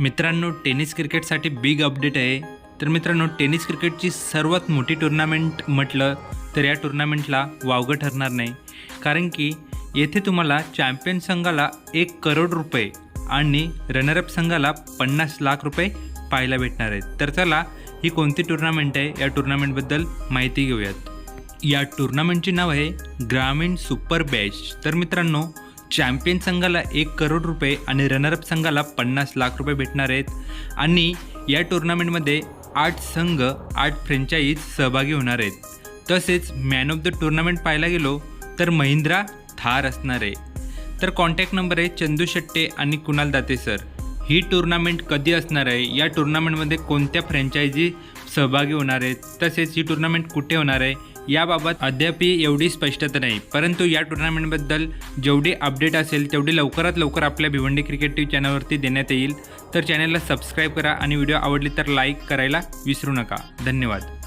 मित्रांनो tennis क्रिकेटसाठी big update आहे. तर मित्रांनो टेनिस क्रिकेटची सर्वात मोठी टुर्नामेंट म्हटलं तर या टुर्नामेंटला वावगं ठरणार नाही. कारण की येथे तुम्हाला चॅम्पियन संघाला एक करोड रुपये आणि रनरअप संघाला पन्नास लाख रुपये पाहायला भेटणार आहेत. तर चला ही कोणती टुर्नामेंट आहे? या टुर्नामेंटबद्दल माहिती घेऊयात. या टुर्नामेंटचे नाव आहे ग्रामीण सुपर बॅच तर मित्रांनो चॅम्पियन संघाला एक करोड रुपये आणि रनरअप संघाला पन्नास लाख रुपये भेटणार आहेत. आणि या टुर्नामेंटमध्ये आठ संघ आठ फ्रँचाईज सहभागी होणार आहेत. तसेच मॅन ऑफ द टुर्नामेंट पाहायला गेलो तर महिंद्रा थार असणार आहे. तर कॉन्टॅक्ट नंबर आहे चंदू शेट्टे आणि कुणाल दाते सर ही टुर्नामेंट कधी असणार आहे? या टुर्नामेंटमध्ये कोणत्या फ्रँचायझी सहभागी होणार आहेत? तसेच ही टुर्नामेंट कुठे होणार आहे? याबाबत अद्याप एवढी स्पष्टता नाही. परंतु या टुर्नामेंटबद्दल जेवढी अपडेट असेल तेवढी लवकरात लवकर आपल्या भिवंडी क्रिकेट टीव्ही चॅनलवरती देण्यात येईल. तर चॅनलला सबस्क्राईब करा आणि व्हिडिओ आवडली तर लाईक करायला विसरू नका. धन्यवाद.